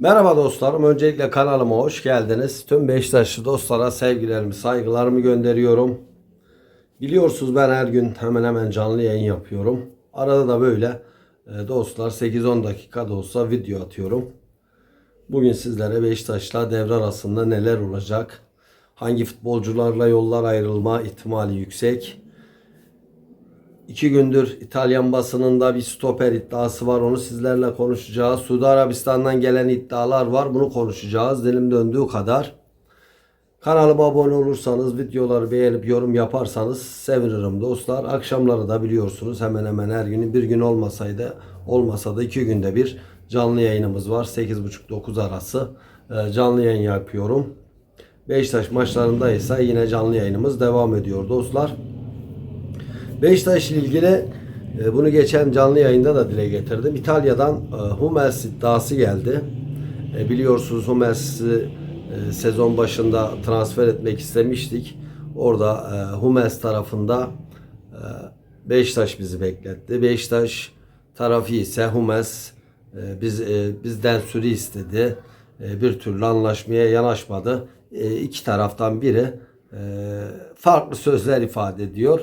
Merhaba dostlarım. Öncelikle kanalıma hoş geldiniz. Tüm Beşiktaşlı dostlara sevgilerimi, saygılarımı gönderiyorum. Biliyorsunuz ben her gün hemen hemen canlı yayın yapıyorum. Arada da böyle e, dostlar 8-10 dakika da olsa video atıyorum. Bugün sizlere Beşiktaş'la devre arasında neler olacak? Hangi futbolcularla yollar ayrılma ihtimali yüksek? İki gündür İtalyan basınında bir stoper iddiası var. Onu sizlerle konuşacağız. Suudi Arabistan'dan gelen iddialar var. Bunu konuşacağız. Dilim döndüğü kadar. Kanalıma abone olursanız, videoları beğenip yorum yaparsanız sevinirim dostlar. Akşamları da biliyorsunuz hemen hemen her gün bir gün olmasaydı olmasa da iki günde bir canlı yayınımız var. 8.30-9 arası e, canlı yayın yapıyorum. Beşiktaş maçlarında ise yine canlı yayınımız devam ediyor dostlar. Beşiktaş ile ilgili e, bunu geçen canlı yayında da dile getirdim. İtalya'dan e, Hummels iddiası geldi. E, Biliyorsunuz Hummels'i sezon başında transfer etmek istemiştik. Orada Hummels tarafında Beşiktaş bizi bekletti. Beşiktaş tarafı ise Hummels biz bizden süre istedi. Bir türlü anlaşmaya yanaşmadı. İki taraftan biri farklı sözler ifade ediyor.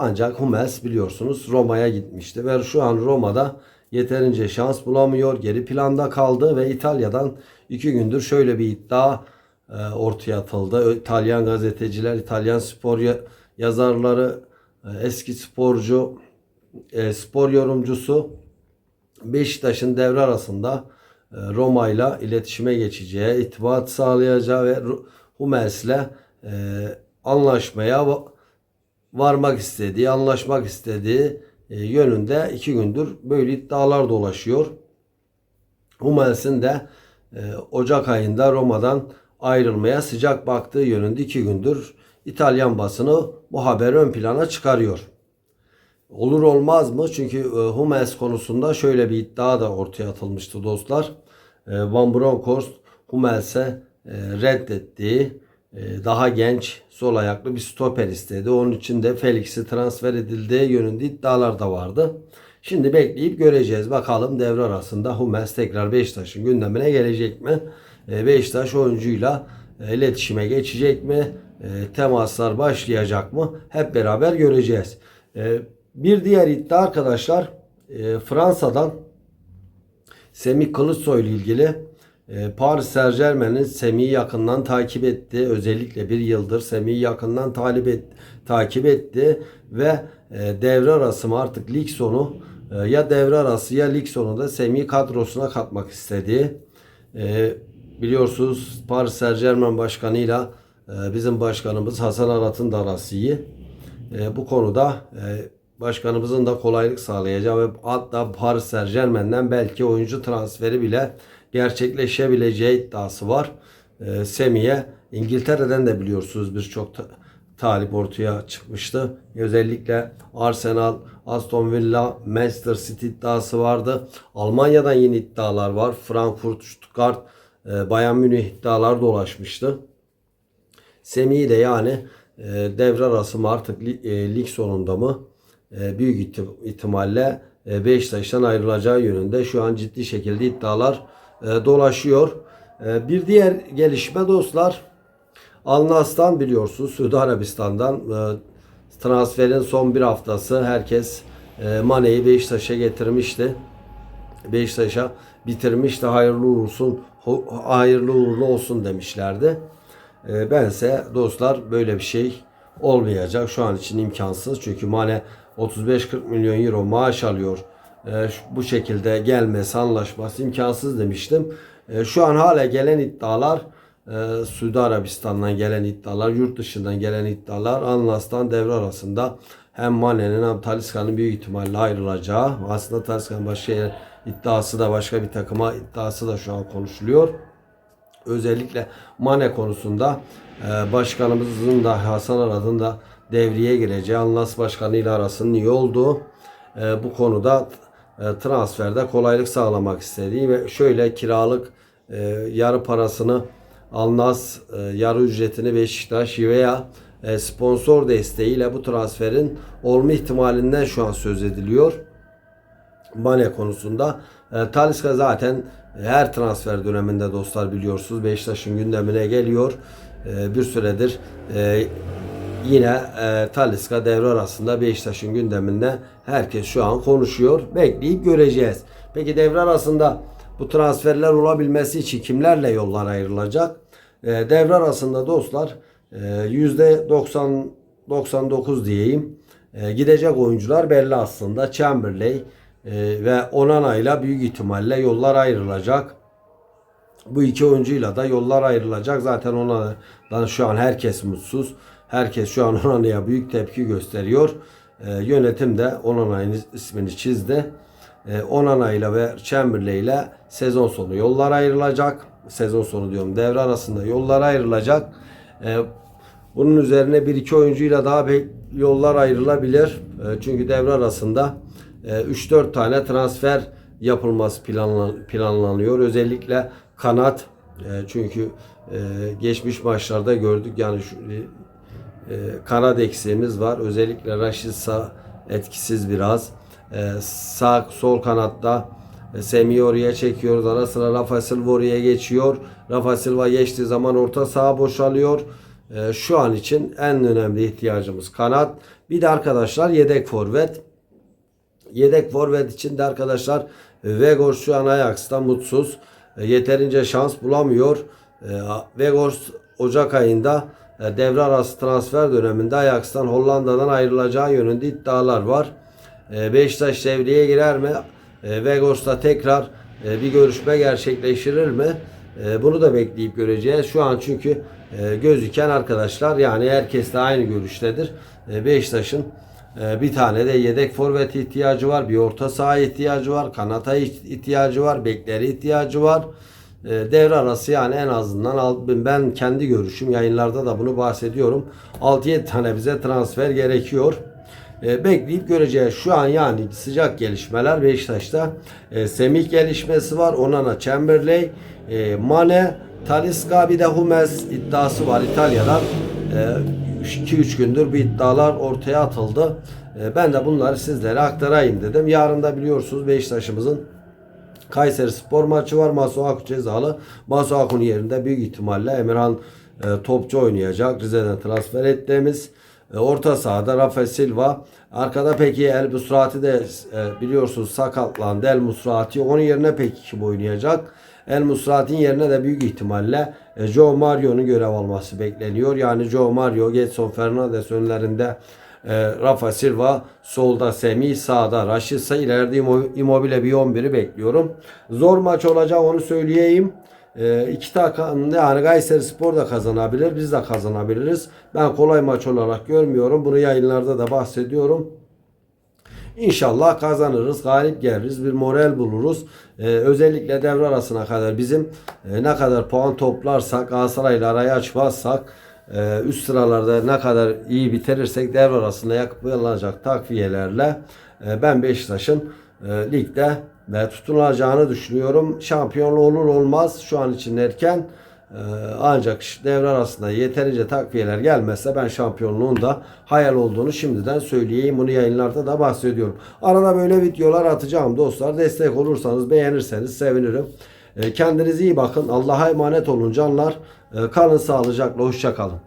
Ancak Hummels biliyorsunuz Roma'ya gitmişti ve şu an Roma'da yeterince şans bulamıyor. Geri planda kaldı ve İtalya'dan iki gündür şöyle bir iddia e, ortaya atıldı. İtalyan gazeteciler, İtalyan spor ya- yazarları, e, eski sporcu, e, spor yorumcusu Beşiktaş'ın devre arasında Roma ile iletişime geçeceği, itibat sağlayacağı ve Ru- Hummels'le e, anlaşmaya varmak istediği, anlaşmak istediği e, yönünde iki gündür böyle iddialar dolaşıyor. Hummels'in de e, Ocak ayında Roma'dan ayrılmaya sıcak baktığı yönünde iki gündür İtalyan basını bu haberi ön plana çıkarıyor. Olur olmaz mı? Çünkü e, Hummels konusunda şöyle bir iddia da ortaya atılmıştı dostlar. Van Bronckhorst Hummels'e reddettiği daha genç sol ayaklı bir stoper istedi. Onun için de Felix'i transfer edildiği yönünde iddialar da vardı. Şimdi bekleyip göreceğiz. Bakalım devre arasında Hummels tekrar Beşiktaş'ın gündemine gelecek mi? E, Beşiktaş oyuncuyla e, iletişime geçecek mi? E, Temaslar başlayacak mı? Hep beraber göreceğiz. E, Bir diğer iddia arkadaşlar Fransa'dan Semih Kılıçsoy ile ilgili Paris Saint Germain'in Semih'i yakından takip etti. Özellikle bir yıldır Semih'i yakından talip et, takip etti ve e, devre arası mı artık lig sonu e, ya devre arası ya lig sonunda Semih'i kadrosuna katmak istedi. E, biliyorsunuz Paris Saint Germain başkanıyla bizim başkanımız Hasan Arat'ın da arası bu konuda başkanımızın da kolaylık sağlayacağı ve hatta Paris Saint Germain'den belki oyuncu transferi bile gerçekleşebileceği iddiası var. E, Semih'e İngiltere'den de biliyorsunuz birçok ta- talip ortaya çıkmıştı. Özellikle Arsenal, Aston Villa, Manchester City iddiası vardı. Almanya'dan yeni iddialar var. Frankfurt, Stuttgart, e, Bayern Münih iddialar dolaşmıştı. Semih'i de yani e, devre arası mı artık li- e, lig sonunda mı e, büyük ihti- ihtimalle e, Beşiktaş'tan ayrılacağı yönünde şu an ciddi şekilde iddialar e, dolaşıyor. E, bir diğer gelişme dostlar Al Nassr'dan biliyorsunuz Suudi Arabistan'dan e, transferin son bir haftası herkes e, Mane'yi Beşiktaş'a getirmişti. Beşiktaş'a bitirmiş de hayırlı olsun, hayırlı uğurlu olsun demişlerdi. Bense dostlar böyle bir şey olmayacak. Şu an için imkansız. Çünkü Mane 35-40 milyon euro maaş alıyor. E, şu- bu şekilde gelmesi, anlaşması imkansız demiştim. E, şu an hala gelen iddialar e, Suudi Arabistan'dan gelen iddialar, yurt dışından gelen iddialar Anlas'tan devre arasında hem Mane'nin hem Talisca'nın büyük ihtimalle ayrılacağı. Aslında Talisca'nın başka yer- iddiası da başka bir takıma iddiası da şu an konuşuluyor. Özellikle Mane konusunda e, başkanımızın da Hasan Arat'ın da devreye gireceği Anlas Başkanı ile arasının iyi olduğu e, bu konuda transferde kolaylık sağlamak istediği ve şöyle kiralık e, yarı parasını Alnas e, yarı ücretini Beşiktaş veya e, sponsor desteğiyle bu transferin olma ihtimalinden şu an söz ediliyor. Mane konusunda. E, Talisca zaten her transfer döneminde dostlar biliyorsunuz Beşiktaş'ın gündemine geliyor. E, bir süredir e, yine e, Talisca devre arasında Beşiktaş'ın gündeminde herkes şu an konuşuyor. Bekleyip göreceğiz. Peki devre arasında bu transferler olabilmesi için kimlerle yollar ayrılacak? E, devre arasında dostlar e, yüzde 90 99 diyeyim. E, gidecek oyuncular belli aslında. Chamberlain e, ve Onana ile büyük ihtimalle yollar ayrılacak. Bu iki oyuncuyla da yollar ayrılacak. Zaten Onana'dan şu an herkes mutsuz. Herkes şu an Onana'ya büyük tepki gösteriyor. E, yönetim de Onana'nın ismini çizdi. E, Onana ile ve Chamberlain ile sezon sonu yollar ayrılacak. Sezon sonu diyorum devre arasında yollar ayrılacak. E, bunun üzerine bir iki oyuncuyla daha yollar ayrılabilir. E, çünkü devre arasında e, 3-4 tane transfer yapılması planlan- planlanıyor. Özellikle kanat e, çünkü e, geçmiş maçlarda gördük yani şu, e, e, kanat eksiğimiz var. Özellikle Raşit Sağ etkisiz biraz. E, sağ sol kanatta e, oraya çekiyoruz. Ara sıra Rafa Silva oraya geçiyor. Rafa Silva geçtiği zaman orta saha boşalıyor. E, şu an için en önemli ihtiyacımız kanat. Bir de arkadaşlar yedek forvet. Yedek forvet için de arkadaşlar e, Vegors şu an Ajax'ta mutsuz. E, Yeterince şans bulamıyor. E, Vegors Ocak ayında devre arası transfer döneminde Ajax'tan Hollanda'dan ayrılacağı yönünde iddialar var. E, Beşiktaş devreye girer mi? E, Vegors'la tekrar e, bir görüşme gerçekleştirir mi? E, Bunu da bekleyip göreceğiz. Şu an çünkü e, gözüken arkadaşlar yani herkes de aynı görüştedir. E, Beşiktaş'ın Bir tane de yedek forvet ihtiyacı var. Bir orta saha ihtiyacı var. Kanata ihtiyacı var. Bekleri ihtiyacı var. Ee, Devre arası yani en azından ben kendi görüşüm yayınlarda da bunu bahsediyorum. 6-7 tane bize transfer gerekiyor. Ee, Bekleyip göreceğiz. Şu an yani sıcak gelişmeler Beşiktaş'ta. Ee, Semih gelişmesi var. Onana Chamberlain, Mane, Talisca bir de Hummels iddiası var İtalya'dan. 2-3 gündür bir iddialar ortaya atıldı. Ben de bunları sizlere aktarayım dedim. Yarın da biliyorsunuz Beşiktaş'ımızın Kayseri Spor maçı var. Masuaku cezalı. Masuaku'nun yerinde büyük ihtimalle Emirhan e, topçu oynayacak. Rize'den transfer ettiğimiz. E, orta sahada Rafa Silva. Arkada peki El Musrati de e, biliyorsunuz sakatlandı. El Musrati. Onun yerine peki kim oynayacak? El Musrati'nin yerine de büyük ihtimalle e, Joe Mario'nun görev alması bekleniyor. Yani Joe Mario, Getson Fernandes önlerinde e, Rafa Silva, solda Semih, sağda Raşit Say, ileride Immo- Immobile bir 11'i bekliyorum. Zor maç olacak onu söyleyeyim. E, iki takım yani Kayseri Spor da kazanabilir, biz de kazanabiliriz. Ben kolay maç olarak görmüyorum. Bunu yayınlarda da bahsediyorum. İnşallah kazanırız, galip geliriz, bir moral buluruz. Ee, özellikle devre arasına kadar bizim e, ne kadar puan toplarsak, Galatasaray'la arayı açmazsak, e, üst sıralarda ne kadar iyi bitirirsek devre arasında yapılacak takviyelerle e, ben Beşiktaş'ın e, ligde ve tutunacağını düşünüyorum. Şampiyonluğu olur olmaz şu an için erken. Ee, Ancak devre arasında yeterince takviyeler gelmezse ben şampiyonluğun da hayal olduğunu şimdiden söyleyeyim. Bunu yayınlarda da bahsediyorum. Arada böyle videolar atacağım dostlar. Destek olursanız beğenirseniz sevinirim. Ee, Kendinize iyi bakın. Allah'a emanet olun canlar. Ee, Kalın sağlıcakla. Hoşçakalın.